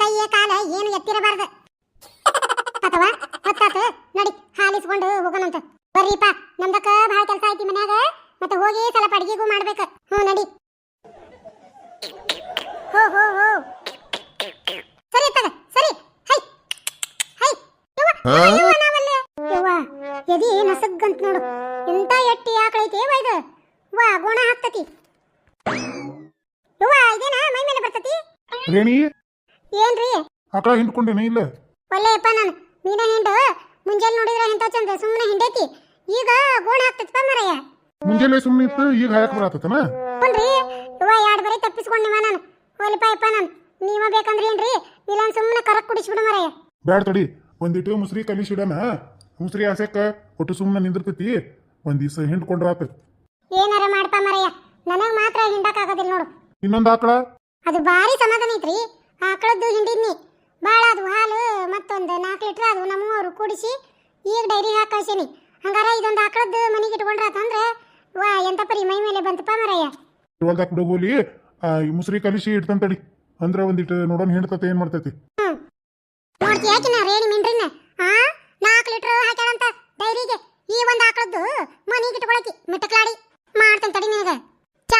ಕೈಯೇ ಕಾಲ ಏನು ಎತ್ತಿರಬಾರ್ದು. ಅಥವಾ ಹೊತ್ತಾತು ನಡಿ ಹಾಲಿಸ್ಕೊಂಡು ಹೋಗೋಣಂತ. ಬರ್ರಿಪ್ಪ ನಮ್ದಕ್ಕ ಭಾಳ ಕೆಲಸ ಐತಿ ಮನ್ಯಾಗ ಮತ್ತೆ ಹೋಗಿ ಸ್ವಲ್ಪ ಅಡಿಗೆಗೂ ಮಾಡ್ಬೇಕು. ಹ್ಞೂ ನಡಿ. ಹೋ ಹೋ ಹೋ. ಸರಿ ತಗ ಸರಿ. ಹೈ. ಹೈ. ಯವ್ವ. ಯವ್ವ ಎದಿ ನಸಗ್ಗಂತ ನೋಡು. ಎಂತ ಎಟ್ಟಿ ಆಕಳೈತಿ ಏವ ಇದು. ವಾ ಗುಣ ಹಾಕ್ತತಿ. ಯವ್ವ ಇದೇನಾ ಮೈ ಮೇಲೆ ಬರ್ತತಿ? ರೇಣಿ ಏನ್ರಿ? ಆಕಳ ಹಿಂಡ್ಕೊಂಡೇನೆ ಇಲ್ಲ. ಒಳ್ಳೆಯಪ್ಪ ನಾನು. ನೀನ ಹಿಂಡು. ಮುಂಜಾನೆ ನೋಡಿದ್ರೆ ಎಂತ ಚಂದ? ಸುಮ್ಮನೆ ಹಿಂಡೈತಿ. ಈಗ ಗೋಣ ಹಾಕ್ತೈತಿ ಮರಯ್ಯ ಮುಂಜಾನೆ ಸುಮ್ಮನೆ ಇತ್ತು ಈಗ ಹಾಯಕ್ ಬರತ್ತತನ ಹುನ್ರಿ ಇವ ಎರಡು ಬರೀ ತಪ್ಪಿಸ್ಕೊಂಡಿವ ನಾನು. ಒಲಿಪ ಯಪ್ಪ ನಾನು. ನೀವ ಬೇಕಂದ್ರೆ ಏನ್ರಿ? ಇಲ್ಲ ಸುಮ್ಮನೆ ಕರಕ್ ಕುಡಿಸ್ಬಿಡು ಮರಯ್ಯ ಬ್ಯಾಡ ತಡಿ ಒಂದಿಟ್ಟು ಮುಸ್ರಿ ಕಲಿಸಿಡನ ಮುಸ್ರಿ ಆಸೆಕ್ಕ ಒಟ್ಟು ಸುಮ್ಮನೆ ನಿಂದಿರ್ತೈತಿ. ಒಂದ್ ದಿವಸ ಹಿಂಡ್ಕೊಂಡ್ರಾತ ಏನಾರ ಮಾಡ್ಪ ಮರಯ್ಯ ನನಗ್ ಮಾತ್ರ ಹಿಂಡಕ್ಕಾಗೋದಿಲ್ಲ ನೋಡು. ಇನ್ನೊಂದು ಆಕಳ? ಅದು ಭಾರಿ ಸಮಾಧಾನ ಐತ್ರಿ. ಆಕಳದ್ದು ಹಿಂಡಿದ್ನಿ ಭಾಳ ಅದು ಹಾಲು ಮತ್ತೊಂದು ನಾಲ್ಕು ಲೀಟ್ರ್ ಅದು ನಮ್ಮವರು ಕೂಡಿಸಿ ಈಗ ಡೈರಿ ಹಾಕಿಸೀನಿ ಹಂಗಾರ ಇದೊಂದು ಆಕಳದ್ದು ಮನೆಗೆ ಇಟ್ಕೊಂಡ್ರಾತಂದ್ರೆ ವಾ ಎಂತ ಪರಿ ಮೈ ಮೇಲೆ ಬಂತಪ್ಪ ಮರಯ್ಯ ಇವಾಗ ಈ ಮುಸ್ರಿ ಕಲಿಸಿ ಇಡ್ತಂತಡಿ ತಡಿ. ಅಂದ್ರ ಒಂದಿಟ್ಟು ನೋಡೋಣ ಹಿಂಡ್ತತೆ ಏನ್ ಮಾಡ್ತೈತಿ? ನೋಡ್ತಿ ಯಾಕಿನ ರೇಣಿ ಮಿಂಡ್ರಿನ? ಆ ನಾಲ್ಕು ಲೀಟ್ರ್ ಹಾಕ್ಯಾಳಂತ ಡೈರಿಗೆ. ಈ ಒಂದು ಆಕಳದ್ದು ಮನೆಗೆ ಇಟ್ಕೊಳಕಿ ಮಿಟಕ್ಲಾಡಿ. ಮಾಡ್ತಂತಡಿ ತಡಿ ನಿನಗ.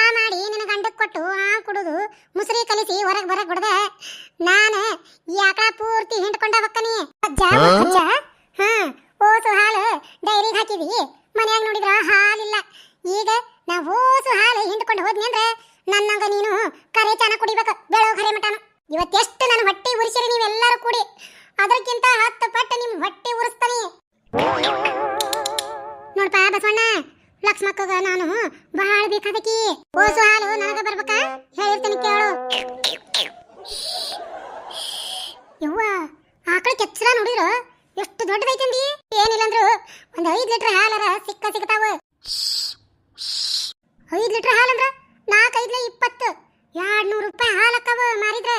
ಚಾ ಮಾಡಿ ನಿನ್ನ ಗಂಡಕ್ಕೆ ಕೊಟ್ಟು ಆ ಕುಡುದು ಮುಸುರಿ ಕಲಿಸಿ ಹೊರಗೆ ಬರಕ್ ಬಿಡದೆ. ನಾನು ಈ ಆಕಳ ಪೂರ್ತಿ ಹಿಂಡ್ಕೊಂಡ ಹೊಕ್ಕನಿ ಅಜ್ಜ ನೋಡಿದ್ರ ಎಷ್ಟು ದೊಡ್ಡದೈತಂದಿ? ಏನಿಲ್ಲ ಅಂದ್ರು ಒಂದ್ ಐದ್ ಲೀಟರ್ ಹಾಲರ ಸಿಕ್ಕ ಸಿಗ್ತಾವ. ಐದ್ ಲೀಟರ್ ಹಾಲಂದ್ರ ನಾಲ್ಕೈದ್ಲೆ ಇಪ್ಪತ್ತು. ಎರಡ್ ನೂರು ರೂಪಾಯಿ ಹಾಲಕ್ಕವ ಮಾರಿದ್ರ.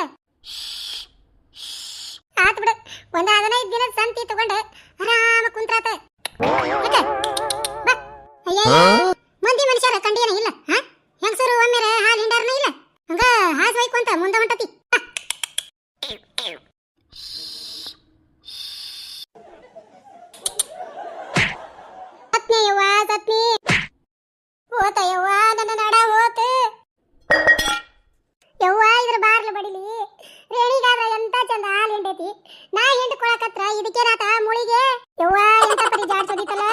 ಆತ್ ಬಿಡು, ಒಂದ್ ಹದಿನೈದು ದಿನದ ಸಂತಿ ತಗೊಂಡು ಆರಾಮ ಕುಂತ್ರಾತ ಯಾಕೆ? ಬಾ. ಅಯ್ಯಯ್ಯ, ಮಂದಿ ಮನುಷ್ಯರ ಕಂಡೇನ ಇಲ್ಲ ಹಾ ಹೆಂಗಸರು ಒಮ್ಮೆರ ಹಾಲು ಹಿಂಡಾರನ ಇಲ್ಲ ಹಂಗ ಹಾಸ್ ಒಯ್ಕೊಂತ ಮುಂದ ಹೊಂಟತಿ ಬಾ. ಸತ್ನಿ ಯವ್ವ ಸತ್ನಿ ಹೋತ ಯವ್ವ ನನ್ನ ನಡ ಹೋತು ಯವ್ವ ಇದ್ರ ಬಾರ್ಲ ಬಡಿಲಿ ರೇಣಿಗಾದ್ರ ಎಂತ ಚಂದ ಹಾಲು ಹಿಂಡೈತಿ ನಾ ಹಿಂಡ್ಕೊಳಕತ್ರ ಇದಕ್ಕೇನಾತ ಮುಳಿಗೆ ಯವ್ವ ಎಂತ ಪರಿ ಜಾಡ್ಸೋದಿತ್ತಲ್ಲ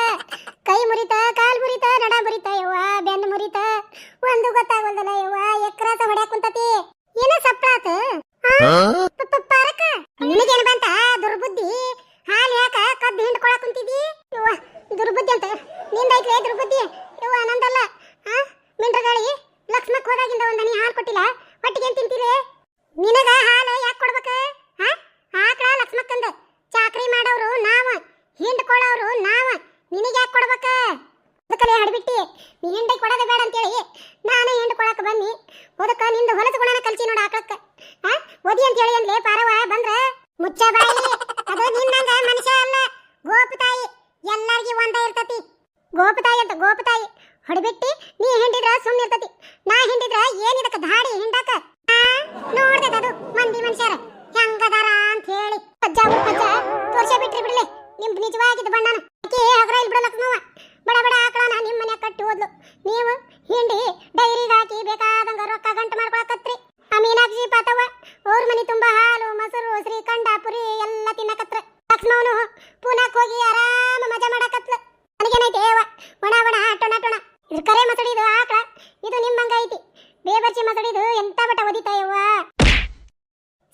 ಕೈ ಮುರಿತ ಕಾಲ್ ಮುರಿತ ನಡ ಮುರಿತ ಯವ್ವ ಬೆನ್ನು ಮುರಿತ ಒಂದು ಗೊತ್ತಾಗಲ್ದಲ್ಲ ಯವ್ವ ಎಕ್ರಾಸ ಹೊಡ್ಯಾಕ್ ಕುಂತತಿ ಏನ ಸಪ್ಳಾತ ಪರಕ ನಿನಗೇನು ಬಂತ ದುರ್ಬುದ್ಧಿ ಹಾಲು ಯಾಕ ಕದ್ದು ಹಿಂಡ್ಕೊಳಕ್ ಕುಂತಿದಿ ಯವ್ವ ದುರ್ಬುದ್ಧಿ ಅಂತ ನಿಂದೈತ್ಲೆ ದುರ್ಬುದ್ಧಿ ಯವ್ವ ನಂದಲ್ಲ ಆ ಮಿಂಡ್ರಗಾಳಿ ಲಕ್ಷ್ಮಕ್ ಹೋದಾಗಿಂದ ಒಂದ್ ಹನಿ ಹಾಲು ಕೊಟ್ಟಿಲ್ಲ ಒಟ್ಟಿಗೆ ಏನ್ ತಿಂತೀರಿ ನಿನಗ ಹಾಲು ಯಾಕೆ ಕೊಡ್ಬೇಕು ಹಾ ಆಕಳ ಲಕ್ಷ್ಮಕ್ಕಂದ ಚಾಕ್ರಿ ಮಾಡೋರು ನಾವ ಹಿಂಡ್ಕೊಳ್ಳೋರು ನಾವ ನಿನಗೆ ಯಾಕೆ ಕೊಡ್ಬೇಕ ಅದಕ್ಕಲೆ ಹಡ್ಬಿಟ್ಟಿ ನೀ ಹಿಂಡಿ ಕೊಡೋದೇ ಬೇಡ ಅಂತೇಳಿ ನಾನು ಹಿಂಡ್ಕೊಳಕ್ ಬನ್ನಿ ಅದಕ್ಕ ನಿಂದು ಹೊಲದ ಗುಣನ ಕಲ್ಸಿ ನೋಡ ಆಕಳಕ್ಕ ಹಾ ಒದಿ ಅಂತೇಳಿ ಅಂದ್ಲೆ ಪಾರವ ಬಂದ್ರ ಮುಚ್ಚ ಬಾಯಿ. ಅದು ನಿನ್ನಂಗ ಮನುಷ್ಯ ಅಲ್ಲ. ಗೋಪತಾಯಿ ಎಲ್ಲಾರ್ಗಿ ಒಂದ ಇರ್ತತಿ. ಗೋಪತಾಯಿ ಅಂತ ಗೋಪತಾಯಿ ಹೊಡಿಬಿಟ್ಟಿ, ನೀ ಹಿಂಡಿದ್ರ ಸುಮ್ಮನೆ ಇರ್ತತಿ. ನಾ ಹಿಂಡಿದ್ರ ಏನಿದಕ್ಕ ಧಾಡಿ ಹಿಂಡಕ? ನೋಡ್ದೆ ಅದು ಮಂದಿ ಮನುಷ್ಯರ. ಹೆಂಗದಾರ ಅಂತ ಹೇಳಿ. ಅಜ್ಜ ತೋರ್ಸ ಬಿಟ್ರಿ ಬಿಡ್ಲಿ ನಿಮ್ ನಿಜವಾಗಿದ್ದ ಬಣ್ಣನ ಆಕಿ ಹಗರ ಇಲ್ಲಿ ಬಿಡಲಕ್ ನಾವ ಬಡ ಬಡ ಆಕಳನ ನಿಮ್ ಮನೆ ಕಟ್ಟಿ ಹೋದ್ಲು ನೀವು ಹಿಂಡಿ ಡೈರಿಗೆ ಹಾಕಿ ಬೇಕಾದಂಗ ರೊಕ್ಕ ಗಂಟು ಮಾಡ್ಕೊಳಕತ್ರಿ ಆ ಮೀನಾಕ್ಷಿ ಪಾತವ್ವ ಅವ್ರ ಮನೆ ತುಂಬಾ ಹಾಲು ಮೊಸರು ಶ್ರೀಖಂಡ ಪುರಿ ಎಲ್ಲ ತಿನ್ನಕತ್ರ ಲಕ್ಷ್ಮವನು ಪೂನಾಕ್ ಹೋಗಿ ಆರಾಮ ಮಜಾ ಮಾಡಕತ್ಲ. ನನಗೇನೈತೆ ಏವ ಒಣ ಒಣ ಟೊಣ ಟೊಣ. ಇದು ಕರೆ ಮಸಡಿದು ಆಕಳ. ಇದು ನಿಮ್ಮಂಗ ಐತಿ. ಬೇಬರ್ಚಿ ಮಸಡಿದು ಎಂತ ಬಟ ಒದಿತಾ ಯವ್ವ?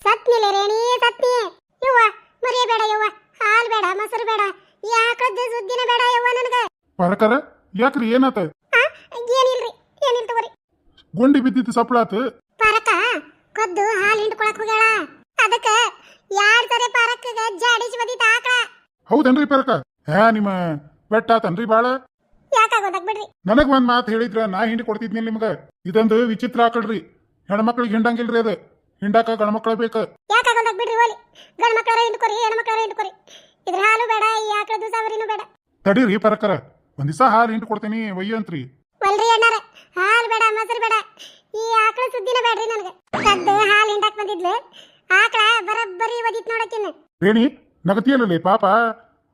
ಸತ್ನಿಲೆ ರೇಣಿ ಸತ್ನಿ. ಯವ್ವ ಮರಿಯಬೇಡ ಯವ್ವ. ಹಾಲು ಬೇಡ ಮೊಸರು ಬೇಡ. ಈ ಆಕಳದ್ದು ಸುದ್ದಿನ ಬೇಡ ಯವ್ವ ನನಗ. ಪರಕರ ಯಾಕ್ರಿ ಏನಾತ? ಏನಿಲ್ರಿ ಏನಿಲ್ಲ ತಗೋರಿ. ಗೊಂಡಿ ಬಿದ್ದಿತ್ತು ಸಪ್ಪಳಾತು ಪರಕ ಕದ್ದು ಹಾಲು ಹಿಂಡ್ಕೊಳಕ್ ಹೋಗ್ಯಾಳ. ಅದಕ್ಕ ಯಾರ್ ಸರಿ ಪರಕ್ಕಗ ಜಾಡಿಸಿ ಬದಿತ ಆಕಳ ಹೌದನ್ರಿ ಪರಕ? ಹಾ ನಿಮ್ಮ ಬೆಟ್ಟ ತನ್ರಿ ಬಾಳ? ಯಾಕಾಗೋದಕ್ ಬಿಡ್ರಿ ನನಗ್ ಒಂದ್ ಮಾತು ಹೇಳಿದ್ರ ನಾ ಹಿಂಡಿ ಕೊಡ್ತಿದ್ನಿ ನಿಮ್ಗ? ಇದೊಂದು ವಿಚಿತ್ರ ಆಕಳ್ರಿ. ಹೆಣ್ಮಕ್ಳಿಗೆ ಹಿಂಡಂಗಿಲ್ರಿ ಅದು. ಹಿಂಡಾಕ ಗಣಮಕ್ಳ ಬೇಕ. ಯಾಕಾಗೋದಕ್ ಬಿಡ್ರಿ ಓಲಿ? ಗಂಡ ಮಕ್ಕಳ ಹಿಂಡ್ಕೊರಿ ಹೆಣ್ಣು ಮಕ್ಕಳ ಹಿಂಡ್ಕೊರಿ ಇದ್ರ ಹಾಲು ಬೇಡ ಈ ಆಕಳದ್ದು ಸವರಿನೂ ಬೇಡ. ತಡೀರಿ ಪರಕರ. ಒಂದ್ ದಿವಸ ಹಾಲು ಹಿಂಡಿ ಕೊಡ್ತೀನಿ ಒಯ್ಯಂತ್ರಿ ಒಲ್ರಿ ಅಣ್ಣಾರ ಹಾಲು ಬೇಡ ಮೊಸರು ಬೇಡ. ಈ ಆಕಳ ಸುದ್ದಿನ ಬೇಡ್ರಿ ನನಗೆ. ಕದ್ದು ಹಾಲು ಹಿಂಡಾಕ್ ಬಂದಿದ್ಲು. ಆಕಳ ಬರಬ್ಬರಿ ಒದಿತ್ ನೋಡಕ್ಕಿನ್ನ ರೇಣಿ ನಗತಿಯಲ್ಲೇ ಪಾಪ.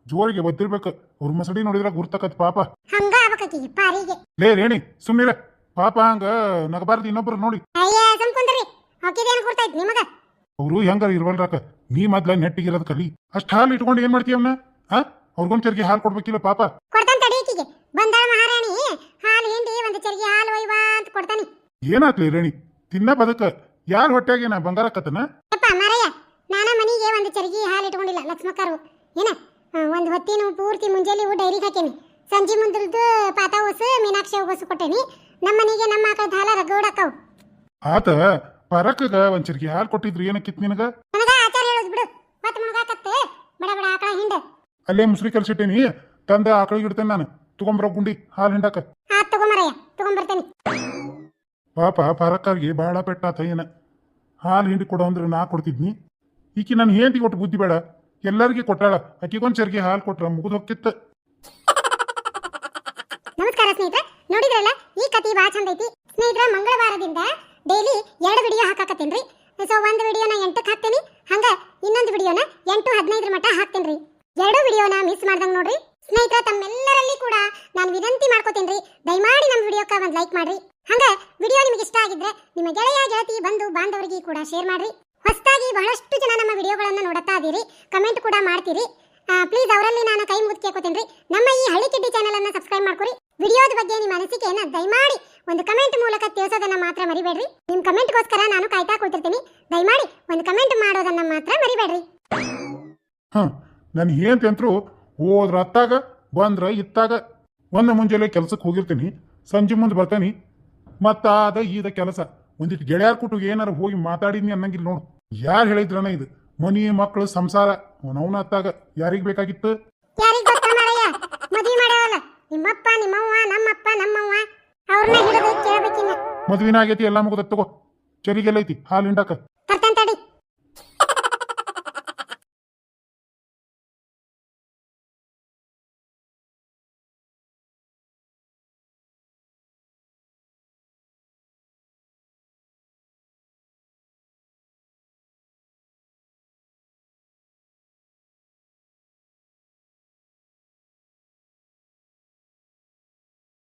ಜೋರಿಗೆ ಒದ್ದಿರ್ಬೇಕು. ಅವ್ರ ಮಸಡಿ ನೋಡಿದ್ರ ಗುರ್ತಕತ್ ಪಾಪ. ಹಂಗ ಆಗ್ಬೇಕಾಕಿಗೆ ಪಾರಿಗೆ. ಲೇ ರೇಣಿ ಸುಮ್ನಿರ. ಪಾಪ ಹಂಗ ನಗಬಾರದು ಇನ್ನೊಬ್ರು ನೋಡಿ. ಅಯ್ಯ ಸುಮ್ಕುಂದ್ರಿ ಹಾಕಿದೇನು ಗುರ್ತೈತ್ ನಿಮಗ? ಅವರು ಹೆಂಗಾರ ಇರ್ವಲ್ರಾಕ? ನೀ ಮೊದ್ಲ ನೆಟ್ಟಿಗಿರೋದ್ ಕಲಿ. ಅಷ್ಟ್ ಹಾಲು ಇಟ್ಕೊಂಡು ಏನ್ ಮಾಡ್ತೀಯವ್ನ ಆ? ಅವ್ರಿಗೊಂದ್ ಚರ್ಗಿ ಹಾಲು ಕೊಡ್ಬೇಕಿಲ್ಲ ಪಾಪ. ಕೊಡ್ತಾನ ತಡೀಕಿಗೆ ಬಂದಾಳ ಮಹಾರಾಣಿ. ಹಾಲು ಹಿಂಡಿ ಒಂದು ಚರಿಗೆ ಹಾಲು ಒಯ್ವಾ ಅಂತ ಕೊಡ್ತಾನೆ. ಏನಾತ್ಲಿ ರೇಣಿ? ತಿನ್ನ ಬದಕ. ಯಾರ ಹೊಟ್ಟೆಗೆ ನಾ ಬಂಗಾರ ಕತ್ತನ ಯಪ್ಪ ಮಾರಯ್ಯ ನಾನ ಮನಿಗೆ ಒಂದು ಚರಿಗೆ ಹಾಲು ಇಟ್ಕೊಂಡಿಲ್ಲ ಲಕ್ಷ್ಮಕ್ಕರು. ಏನ? ಒಂದು ಹೊತ್ತಿನ ಪೂರ್ತಿ ಮುಂಜಾನೆ ಡೈರಿ ಹಾಕೇನಿ. ಸಂಜೆ ಮುಂದ್ರದ್ದು ಪಾತ ಹೊಸು ಮೀನಾಕ್ಷಿ ಹೊಸು ಕೊಟ್ಟೇನಿ. ನಮ್ಮ ಮನೆಗೆ ನಮ್ಮ ಆಕಳದ ಹಾಲ ರಗೌಡಕ್ಕವು ಆತ ಪರಕಗ ಒಂದ್ ಚರಗಿ ಹಾಲು ಕೊಟ್ಟಿದ್ರು ಏನಕ್ಕಿತ್ ನಿನಗ? ನನಗ ಆಚಾರ ಹೇಳೋದು ಬಿಡು. ಮತ್ತೆ ಮುಳುಗಾಕತ್ತೆ ಬಡ ಬಡ ಆಕಳ ಹಿಂಡ. ಅಲ್ಲೇ ಮುಸ್ರಿ ಕಲ್ಸಿಟ್ಟೇನಿ. ತಂದ ಆಕಳಿಗೆ ಇಡ್ತೇನೆ ನಾನು. ತಗೊಂಬರೋ ಗುಂಡಿ ಹಾಲು ಹಿಂಡಾಕ. ಆತ್ ತಗೊಂಬರಯ್ಯ. ತಗೊಂಬರ್ತೇನೆ. ಪಾಪ ಪರಕ್ಕಾಗಿ ಬಹಳ ಪೆಟ್ಟಾತ ಏನ? ಹಾಲು ಹಿಂಡಿ ಕೊಡೋ ಅಂದ್ರೆ ನಾ ಕೊಡ್ತಿದ್ನಿ. ಈಕಿ ನಾನು ಹೇಂತಿ ಕೊಟ್ಟು ಬುದ್ಧಿ ಬೇಡ. ಎಲ್ಲರಿಗೆ ಕೊಟ್ಟಾಳ. ಆಕಿಗೊಂದ್ ಚರ್ಗೆ ಹಾಲು ಕೊಟ್ರ ಮುಗಿದು ಹೋಗ್ತಿತ್ತ. ನಮಸ್ಕಾರ ಸ್ನೇಹಿತರೆ. ನೋಡಿದ್ರಲ್ಲ? ಈ ಕತಿ ಭಾಳ ಚಂದ ಐತಿ. ಸ್ನೇಹಿತರೆ, ಮಂಗಳವಾರದಿಂದ ಡೈಲಿ ಎರಡು ವಿಡಿಯೋ ಹಾಕಾಕತ್ತೇನ್ರಿ ಸೊ ಒಂದು ವಿಡಿಯೋನ ಎಂಟಕ್ಕೆ ಹಾಕ್ತೇನೆ. ಹಂಗ ಇನ್ನೊಂದು ವಿಡಿಯೋನ ಎಂಟು ಹದಿನೈದರ ಮಟ್ಟ ಹಾಕ್ತೇನ್ರಿ ಎರಡು ವಿಡಿಯೋನ ಮಿಸ್ ಮಾಡ್ದಂಗೆ ನೋಡ್ರಿ. ಸ್ನೇಹಿತರೆ, ತಮ್ಮೆಲ್ಲರಲ್ಲಿ ಕೂಡ ನಾನು ವಿನಂತಿ ಮಾಡ್ಕೋತೇನ್ರಿ ದಯಮಾಡಿ ನಮ್ಮ ವಿಡಿಯೋಕ್ಕೆ ಒಂದು ಲೈಕ್ ಮಾಡ್ರಿ. ಹಂಗ ವಿಡಿಯೋ ನಿಮಗೆ ಇಷ್ಟ ಆಗಿದ್ರೆ ನಿಮ್ಮ ಗೆಳೆಯ ಗೆಳತಿ ಬಂದು ಬಾಂಧವರಿಗೆ ಕೂಡ ಶೇರ್ ಮಾಡ್ರಿ. ಹೊಸದಾಗಿ ಬಹಳಷ್ಟು ಜನ ನಮ್ಮ ವಿಡಿಯೋಗಳನ್ನು ನೋಡುತ್ತಾ ಇದ್ದೀರಿ ಕಮೆಂಟ್ ಕೂಡ ಮಾಡ್ತೀರಿ. ಪ್ಲೀಸ್ ಅವರಲ್ಲಿ ನಾನು ಕೈ ಮುಗಿದು ರೀ ನಮ್ಮ ಈ ಹಳ್ಳಿ ಕಿಡ್ಡಿ ಚಾನಲ್ ಅನ್ನು ಸಬ್ಸ್ಕ್ರೈಬ್ ಮಾಡ್ಕೊರಿ. ವಿಡಿಯೋದ ಬಗ್ಗೆ ನಿಮ್ಮ ಅನಿಸಿಕೆಯನ್ನು ದಯಮಾಡಿ ಒಂದು ಕಮೆಂಟ್ ಮೂಲಕ ತಿಳಿಸೋದನ್ನ ಮಾತ್ರ ಮರಿಬೇಡ್ರಿ. ನಿಮ್ ಕಮೆಂಟ್ಗೋಸ್ಕರ ನಾನು ಕಾಯ್ತಾ ಕೂತಿರ್ತೀನಿ. ದಯಮಾಡಿ ಒಂದು ಕಮೆಂಟ್ ಮಾಡೋದನ್ನ ಮಾತ್ರ ಮರಿಬೇಡ್ರಿ. ಹಾಂ, ನಾನು ಅಂತರೂ ಹೋದ್ರ ಅತ್ತಾಗ, ಬಂದ್ರ ಇತ್ತಾಗ ಒಂದು ಮುಂಜಾನೆ ಕೆಲಸಕ್ಕೆ ಹೋಗಿರ್ತೀನಿ. ಸಂಜೆ ಮುಂದೆ ಬರ್ತೀನಿ. ಮತ್ತಾದ ಈದ ಕೆಲಸ. ಒಂದಿಟ್ಟು ಗೆಳೆಯರ್ ಕೊಟ್ಟು ಏನಾರ ಹೋಗಿ ಮಾತಾಡಿದ್ನಿ ಅನ್ನಂಗಿಲ್ಲ ನೋಡು. ಯಾರು ಹೇಳಿದ್ರನ ಇದು? ಮನಿ ಮಕ್ಕಳು ಸಂಸಾರ. ಅವನವನ ಅತ್ತಾಗ ಯಾರಿಗೆ ಬೇಕಾಗಿತ್ತು? ಯಾರಿಗ್ ಗೊತ್ತಾ ಮಾರಯ್ಯ ಮದ್ವಿ ಮಾಡೋಲ್ಲ ನಿಮ್ಮಪ್ಪ ನಿಮ್ಮವ್ವ ನಮ್ಮಪ್ಪ ನಮ್ಮವ್ವ. ಅವ್ರನ್ನ ಹಿಡಿದು ಕೇಳ್ಬೇಕಿನ್ನ. ಮದುವಿನ ಆಗೈತಿ ಎಲ್ಲ ಮುಗ್ದ ತಗೋ. ಚರಿಗೆಲ್ಲೈತಿ ಹಾಲು ಹಿಂಡಾಕ.